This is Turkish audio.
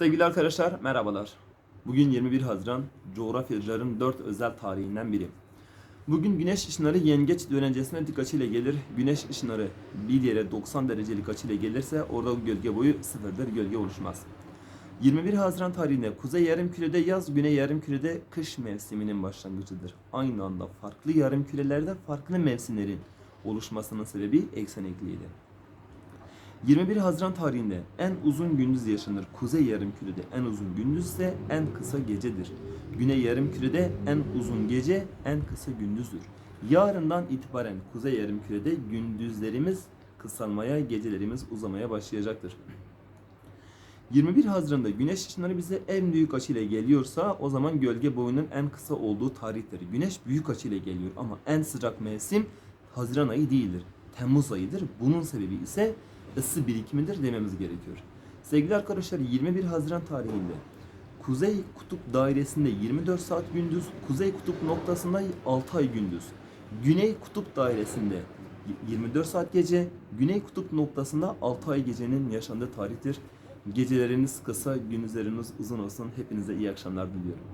Sevgili arkadaşlar merhabalar. Bugün 21 Haziran coğrafyacıların 4 özel tarihinden biri. Bugün güneş ışınları yengeç dönencesine dik açıyla gelir. Güneş ışınları bir yere 90 derecelik açıyla gelirse orada gölge boyu sıfırdır, gölge oluşmaz. 21 Haziran tarihinde Kuzey Yarımküre'de yaz, Güney Yarımküre'de kış mevsiminin başlangıcıdır. Aynı anda farklı yarımkürelerde farklı mevsimlerin oluşmasının sebebi eksen eğikliğidir. 21 Haziran tarihinde en uzun gündüz yaşanır. Kuzey yarımkürede en uzun gündüz ise en kısa gecedir. Güney yarımkürede en uzun gece en kısa gündüzdür. Yarından itibaren kuzey yarımkürede gündüzlerimiz kısalmaya, gecelerimiz uzamaya başlayacaktır. 21 Haziran'da güneş ışınları bize en büyük açıyla geliyorsa o zaman gölge boyunun en kısa olduğu tarihtir. Güneş büyük açıyla geliyor ama en sıcak mevsim Haziran ayı değildir. Temmuz ayıdır. Bunun sebebi ise ısı birikimidir dememiz gerekiyor. Sevgili arkadaşlar 21 Haziran tarihinde Kuzey Kutup dairesinde 24 saat gündüz, Kuzey Kutup noktasında 6 ay gündüz. Güney Kutup dairesinde 24 saat gece, Güney Kutup noktasında 6 ay gecenin yaşandığı tarihtir. Geceleriniz kısa, gündüzleriniz uzun olsun. Hepinize iyi akşamlar diliyorum.